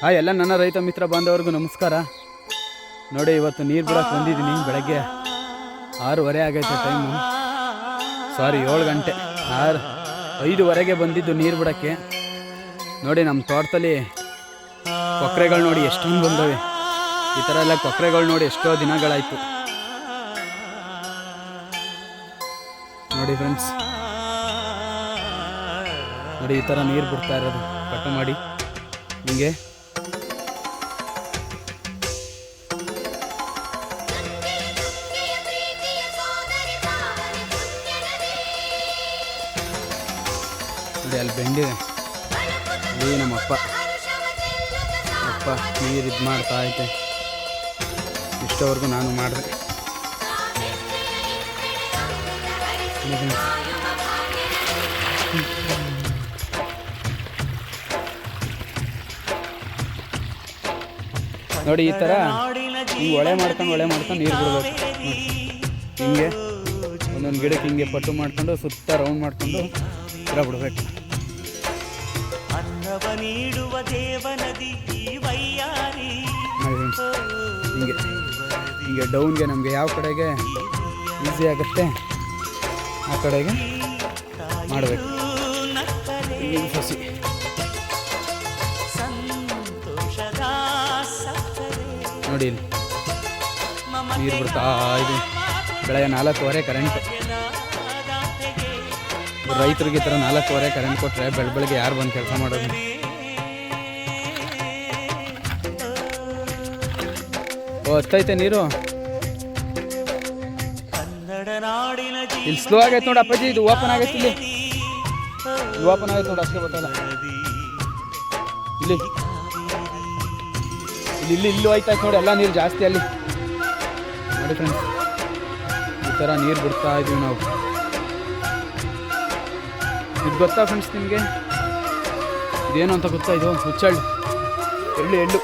ಹಾಂ ಎಲ್ಲ ನನ್ನ ರೈತ ಮಿತ್ರ ಬಾಂಧವರಿಗೂ ನಮಸ್ಕಾರ. ನೋಡಿ, ಇವತ್ತು ನೀರು ಬಿಡಕ್ಕೆ ಬಂದಿದ್ದೀನಿ ಬೆಳಗ್ಗೆ. ಆರೂವರೆ ಆಗೈತೆ ಟೈಮು ಸಾರಿ ಏಳು ಗಂಟೆ. ಆರು, ಐದುವರೆಗೆ ಬಂದಿದ್ದು ನೀರು ಬಿಡೋಕ್ಕೆ. ನೋಡಿ ನಮ್ಮ ತೋಟದಲ್ಲಿ ಕೊಕ್ಕರೆಗಳು ನೋಡಿ ಎಷ್ಟೊಂದು ಬಂದವೆ. ಈ ಥರ ಎಲ್ಲ ಕೊಕ್ಕರೆಗಳು ನೋಡಿ ಎಷ್ಟೋ ದಿನಗಳಾಯಿತು. ನೋಡಿ ಫ್ರೆಂಡ್ಸ್ ನೋಡಿ, ಈ ಥರ ನೀರು ಬಿಡ್ತಾ ಇರೋದು. ಕಟ್ಟು ಮಾಡಿ. ಹಿಂಗೆ. ನೋಡಿ ಅಲ್ಲಿ ಬೆಂಡಿದೆ ಏ, ನಮ್ಮಪ್ಪ. ಅಪ್ಪ, ನೀರು ಇದು ಮಾಡ್ತಾ ಐತೆ ಇಷ್ಟವರೆಗೂ ನಾನು ಮಾಡಿದೆ. ನೋಡಿ, ಈ ಥರ ಹಿಂಗೆ ಒಳೆ ಮಾಡ್ಕೊಂಡು ಒಳೆ ಮಾಡ್ಕೊಂಡು ನೀರು ಬಿಡ್ಬೇಕು. ಹಿಂಗೆ, ಒಂದೊಂದು ಗಿಡಕ್ಕೆ ಹಿಂಗೆ ಪಟ್ಟು ಮಾಡ್ಕೊಂಡು ಸುತ್ತ ರೌಂಡ್ ಮಾಡ್ಕೊಂಡು ಗಿಡ ಬಿಡ್ಬೇಕು. ಅನ್ನವ ನೀಡುವ ದೇವನದಿ ಈ ವೈಯಾರಿ. ಹಿಂಗೆ ಹಿಂಗೆ ಡೌನ್ಗೆ ನಮಗೆ ಯಾವ ಕಡೆಗೆ ಈಸಿ ಆಗುತ್ತೆ? ಆ ಕಡೆಗೆ ಮಾಡಬೇಕು. ಸಸಿ ನೋಡಿ ಇಲ್ಲಿ. ನೀರು ಬಿಡ್ತಾ ಇದೆ. ಬೆಳಗ್ಗೆ ನಾಲ್ಕೂವರೆ ಕರೆಂಟ್ ರೈತರಿಗೆ ಈ ಥರ ನಾಲ್ಕೂವರೆ ಕರೆಂಟ್ ಕೊಟ್ಟರೆ ಬೆಳ ಬೆಳಗ್ಗೆ ಯಾರು ಬಂದು ಕೆಲಸ ಮಾಡೋದು? ಓ ಹತ್ತೈತೆ ನೀರು. ಇಲ್ಲಿ ಸ್ಲೋ ಆಗೈತೆ ನೋಡಿ ಅಪ್ಪಾಜಿ, ಇದು ಓಪನ್ ಆಗೈತೆ ಇಲ್ಲಿ. ಓಪನ್ ಆಗೈತೆ ನೋಡಿ, ಅಷ್ಟೇ ಗೊತ್ತಲ್ಲ. ಇಲ್ಲಿ. ಇಲ್ಲಿ ಇಲ್ಲಿ, ಇಲ್ಲೂ ಹೋಯ್ತಾಯ್ತು ನೋಡಿ, ಎಲ್ಲ ನೀರು ಜಾಸ್ತಿ ಅಲ್ಲಿ. ನೋಡಿ ಫ್ರೆಂಡ್ಸ್ ಈ ಥರ ನೀರು ಬಿಡ್ತಾ ಇದೀವಿ ನಾವು. ಇದು ಗೊತ್ತಾ ಫ್ರೆಂಡ್ಸ್ ನಿಮಗೆ? ಇದೇನು ಅಂತ ಗೊತ್ತಾ ಇದು? ಹುಚ್ಚಳ್ಳು. ಎಳ್ಳು ಎಳ್ಳು.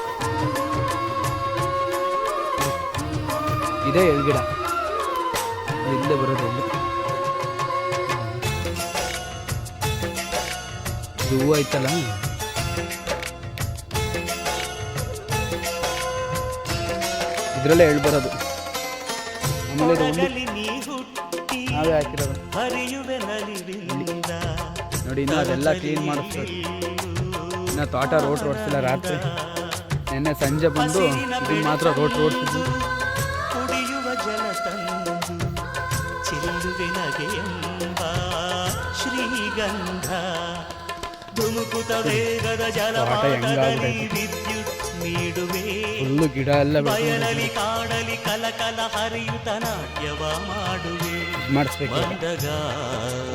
ಇದೇ ಎಳ್ಗಿಡ. ಗಿಡ ಇಲ್ಲೇ ಬರೋದು ಎಳ್ಳು. ಇದು ಹೂವು ಐತಲ್ಲ? ಇದರಲ್ಲೇ ಎಳ್ಳು ಬರೋದು. ಆಮೇಲೆ ನಾವೇ ಹಾಕಿರೋದು. ಹರಿಯುವೆ ನಲಿವಿಂದ ನೋಡಿ ಇನ್ನು ಅದೆಲ್ಲ ಕ್ಲೀನ್ ಮಾಡಿಸ್ಬೇಕು. ಇನ್ನು ತೋಟ ರೋಡ್ ರೋಡ್ಸಿಲ್ಲ ರಾತ್ರಿ. ನಿನ್ನೆ ಸಂಜೆ ಬಂದು ಇದು ಮಾತ್ರ ರೋಡ್ ರೋಡ್ಸಿದ್ವಿ ಶ್ರೀಗಂಧ. ಧುಮುಕುತ ವೇಗದ ಜಲಪಾತದಲ್ಲಿ ವಿದ್ಯುತ್ ನೀಡುವೆ. ಗಿಡ ಎಲ್ಲ ಬಯಲಲಿ ಕಾಡಲಿ ಕಲಕಲ ಹರಿಯುತ ನಾಟ್ಯವ ಮಾಡುವೆ. ಮಾಡಿಸ್ಬೇಕು.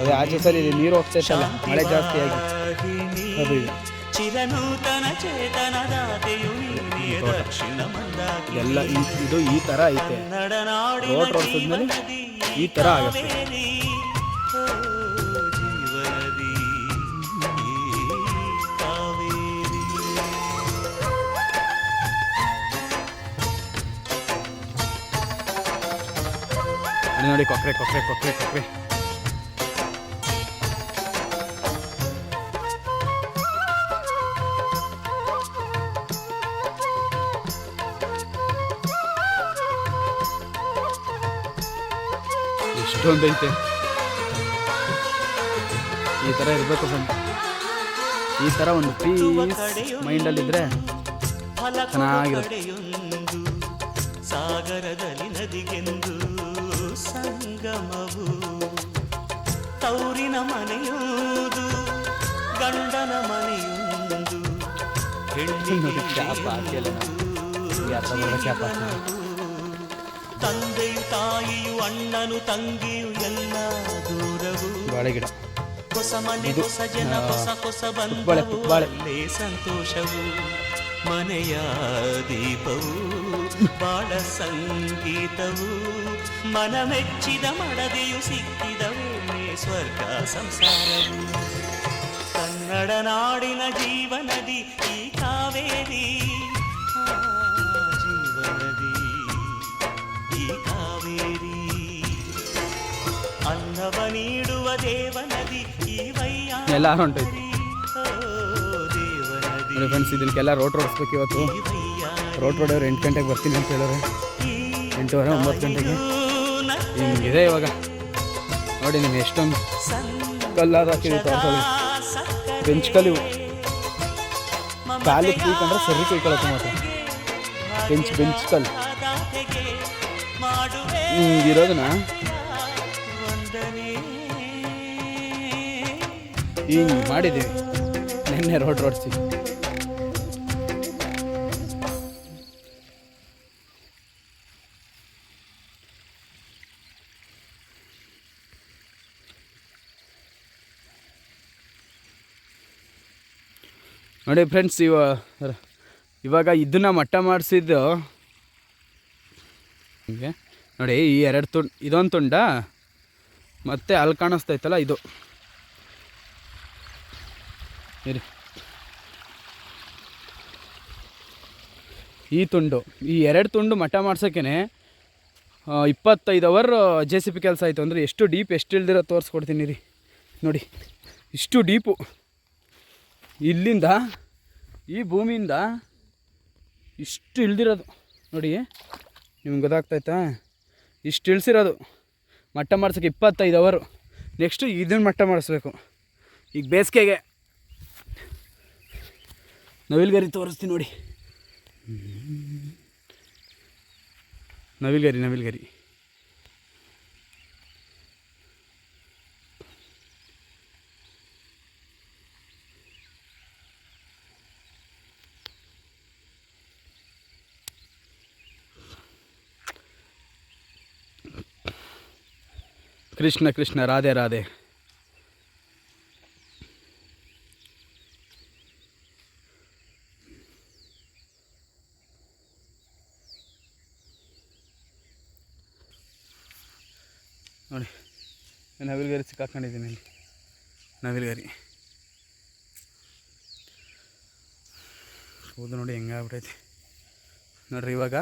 ಅದೇ ಆಚೆ ಇಲ್ಲಿ ನೀರು ಹೋಗ್ತೈತಲ್ಲ ಮಳೆ ಜಾಸ್ತಿ ಆಗಿ ಅದು ಚಿರನೂತನ ಚೇತನದಾತೆಯು ಎಲ್ಲ ಈ- ಇದು ಈ ಥರ ಐತೆ. ರೋಡ್ ಈ ತರ ಆಗುತ್ತೆ. ಅಲ್ಲಿ ನೋಡಿ ಕೊಕ್ರೆ ಕೊಕ್ರೆ ಕೊಕ್ರೆ ಕೊಕ್ರೆ. ಎಷ್ಟೊಂದೈತೆ. ಈ ತರ ಇರಬೇಕು ಫ್ರೆಂಡ್. ಈ ತರ ಒಂದು ಪೀಸ್ ಮೈಂಡಲ್ಲಿದ್ದರೆ ಅಲ್ಲಿ ಚೆನ್ನಾಗಿರುತ್ತೆ. ಸಾಗರದಲ್ಲಿ ನದಿಗೆಂದು ಸಂಗಮವು ತೌರಿನ ಮನೆಯುವುದು ಗಂಡನ ಮನೆಯೊಂದು ತಂದೆಯು ತಾಯಿಯು ಅಣ್ಣನು ತಂಗಿಯು ಎಲ್ಲ ದೂರವು ಬಾಳೆಗಿಡ ಹೊಸ ಮನೆ ಹೊಸ ಜನ ಹೊಸ ಹೊಸ ಬಂಧವು ಸಂತೋಷವು. ಮನೆಯ ದೀಪವು ಬಾಳ ಸಂಗೀತವು ಮನ ಮೆಚ್ಚಿದ ಮಡದೆಯು ಸಿಕ್ಕಿದ ವೇಳೆ ಸ್ವರ್ಗ ಸಂಸಾರವು. ಕನ್ನಡ ನಾಡಿನ ಜೀವನದಿ ಈ ಕಾವೇರಿ. ಜೀವನದಿ ಈ ಕಾವೇರಿ. ಅನ್ನವ ನೀಡುವ ದೇವನದಿ ಈ ವೈಯ್ಯ ಎಲ್ಲ ಹೊಂಟೈತೆ ನೋಡಿ ಫ್ರೆಂಡ್ಸ್ ಇದಕ್ಕೆಲ್ಲ ರೋಡ್ ರೋಡಿಸ್ಬೇಕು ಇವತ್ತು. ರೋಡ್ ರೋಡವ್ರು ಎಂಟು ಗಂಟೆಗೆ ಬರ್ತೀನಿ ಅಂತ ಹೇಳೋರು. ಎಂಟೂವರೆ, ಒಂಬತ್ತು ಗಂಟೆಗೆ. ಹಿಂಗಿದೆ ಇವಾಗ. ನೋಡಿ ನಿಮ್ಗೆ ಎಷ್ಟೊಂದು ಕಲ್ಲಾರು ತೋರಿಸೋದು. ಬೆಂಚ್ ಕಲಿವು ಕಾಲಿ ಕುಯ್ಕೊಂಡ್ರೆ ಸರಿ ಕುಯ್ಕೊಳತ್ತೆ ಮಾತ್ರ. ಬೆಂಚ್ ಬೆಂಚ್ ಕಲ್ಲು. ಹಿಂಗಿರೋದನ್ನ ಹಿಂಗೆ ಮಾಡಿದ್ದೀವಿ. ನಿನ್ನೆ ರೋಡ್ ರೋಡ್ಸಿ ನೋಡಿ ಫ್ರೆಂಡ್ಸ್ ಇವ, ಇವಾಗ ಇದನ್ನ ಮಟ್ಟ ಮಾಡಿಸಿದ್ದು ಹಿಂಗೆ. ನೋಡಿ, ಈ ಎರಡು ತುಂಡು ಇದೊಂದು ತುಂಡ, ಮತ್ತು ಅಲ್ಲಿ ಕಾಣಿಸ್ತೈತಲ್ಲ ಇದು. ಇರಿ. ಈ ತುಂಡು, ಈ ಎರಡು ತುಂಡು ಮಟ್ಟ ಮಾಡ್ಸೋಕ್ಕೇ ಇಪ್ಪತ್ತೈದು ಅವರ್ ಜೆ ಸಿ ಪಿ ಕೆಲಸ ಆಯಿತು. ಅಂದರೆ ಎಷ್ಟು ಡೀಪ್, ಎಷ್ಟು ಇಳ್ದಿರೋ ತೋರಿಸ್ಕೊಡ್ತೀನಿ ರೀ. ನೋಡಿ, ಇಷ್ಟು ಡೀಪು. ಇಲ್ಲಿಂದ ಈ ಭೂಮಿಯಿಂದ ಇಷ್ಟು ಇಳ್ದಿರೋದು. ನೋಡಿ, ನಿಮ್ಗೆ ಗೊತ್ತಾಗ್ತೈತಾ ಇಷ್ಟು ಇಳಿಸಿರೋದು. ಮಟ್ಟ ಮಾಡ್ಸೋಕ್ಕೆ ಇಪ್ಪತ್ತೈದು ಅವರು. ನೆಕ್ಸ್ಟು ಇದನ್ನು ಮಟ್ಟ ಮಾಡಿಸ್ಬೇಕು. ಈಗ ಬೇಸಿಗೆಗೆ. ನವಿಲ್ಗರಿ ತೋರಿಸ್ತೀನಿ ನೋಡಿ. ನವಿಲ್ಗರಿ ನವಿಲ್ಗರಿ. ಕೃಷ್ಣ ಕೃಷ್ಣ, ರಾಧೆ ರಾಧೆ. ನೋಡಿ ನವಿಲ್ಗರಿ ಸಿಕ್ಕಾಕೊಂಡಿದ್ದೀನಿ ಇಲ್ಲಿ. ನವಿಲ್ಗರಿ. ಹೌದು ನೋಡಿ ಹೆಂಗಾಗ್ಬಿಟ್ಟೈತಿ ನೋಡ್ರಿ ಇವಾಗ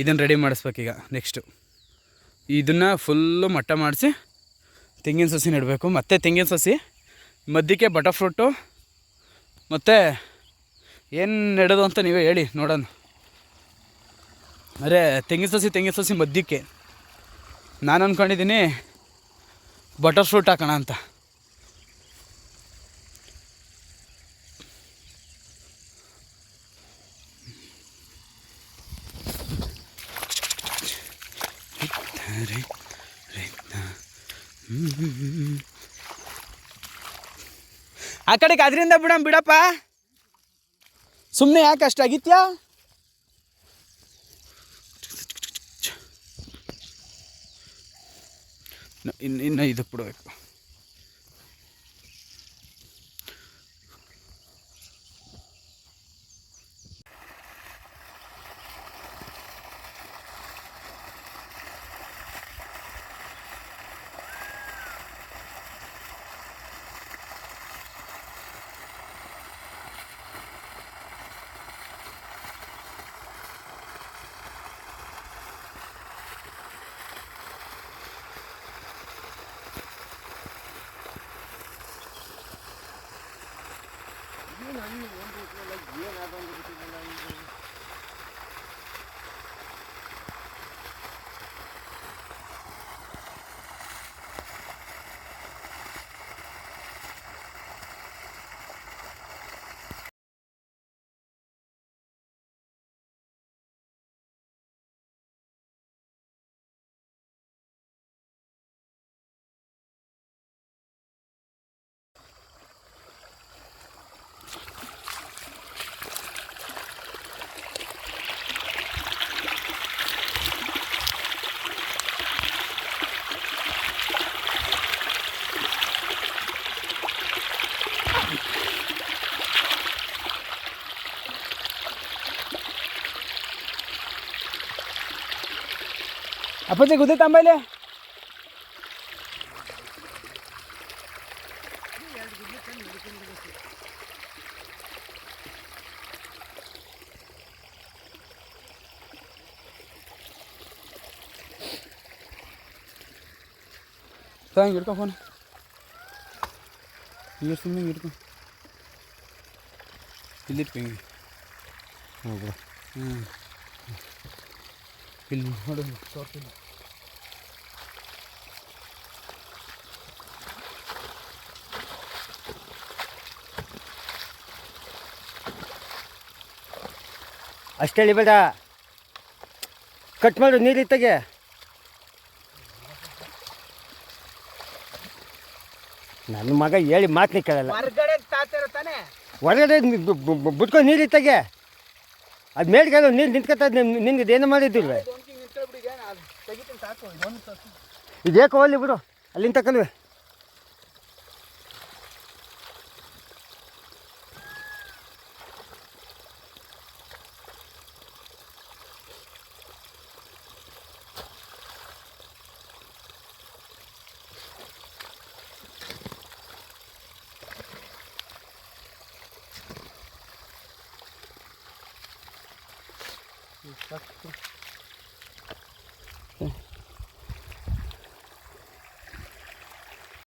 ಇದನ್ನು ರೆಡಿ ಮಾಡಿಸ್ಬೇಕೀಗ ನೆಕ್ಸ್ಟು ಇದನ್ನು ಫುಲ್ಲು ಮಟ್ಟ ಮಾಡಿಸಿ, ತೆಂಗಿನ ಸಸಿ ನೆಡಬೇಕು ಮತ್ತು ತೆಂಗಿನ ಸಸಿ ಮದ್ದಿಕೆ ಬಟರ್ ಫ್ರೂಟು ಮತ್ತು ಏನು ನೆಡೋದು ಅಂತ ನೀವೇ ಹೇಳಿ, ನೋಡೋಣ. ಅರೆ, ತೆಂಗಿನ ಸಸಿ ತೆಂಗಿನ ಸಸಿ ಮಧ್ಯಕ್ಕೆ ನಾನು ಅಂದ್ಕೊಂಡಿದ್ದೀನಿ ಬಟರ್ ಫ್ರೂಟ್ ಹಾಕೋಣ ಅಂತ. ಆ ಕಡೆಗೆ ಅದರಿಂದ ಬಿಡಮ್ ಬಿಡಪ್ಪ. ಸುಮ್ಮನೆ ಯಾಕೆ ಅಷ್ಟಾಗಿತ್ಯಾ ಇನ್ನು ಇನ್ನು ಇದು ಬಿಡಬೇಕು. 不能一年不说那一年来都不是一个 ಅಪ್ಪಾಜಿ ಗುದ್ದೆ ತಂಬೈಲೆ ಹಂಗೆ ಹಿಡ್ಕೊ ಫೋನ್ ಹಿಂಗೆ ಸುಮ್ಮನೆ ಹಿಡ್ಕೊ ಇಲ್ಲಿರ್ತೀನಿ ಹೌದು ಹ್ಞೂ ಇಲ್ಲಿ ನೋಡು ತೋರ್ಸಿಲ್ಲ ಅಷ್ಟೇ ಬೇಡ. ಕಟ್ ಮಾಡು ನೀರು ಇತ್ತಾಗೆ. ನನ್ನ ಮಗ ಹೇಳಿ ಮಾತ್ನಿ ಕೇಳಲ್ಲ. ಹೊರಗಡೆ ಬಿಟ್ಕೊಂಡು ನೀರು ಇತ್ತಾಗೆ. ಅದು ಮೇಲ್ಗಡೆ ನೀರು ನಿಂತ್ಕೊತ ನಿನ್ಗೆ ಏನು ಮಾಡಿದ್ದಿಲ್ವ? ಇದೇಕೋ ಅಲ್ಲಿ ಬಿಡು ಅಲ್ಲಿಂದ ತಕಲ್ವೆ? Bak.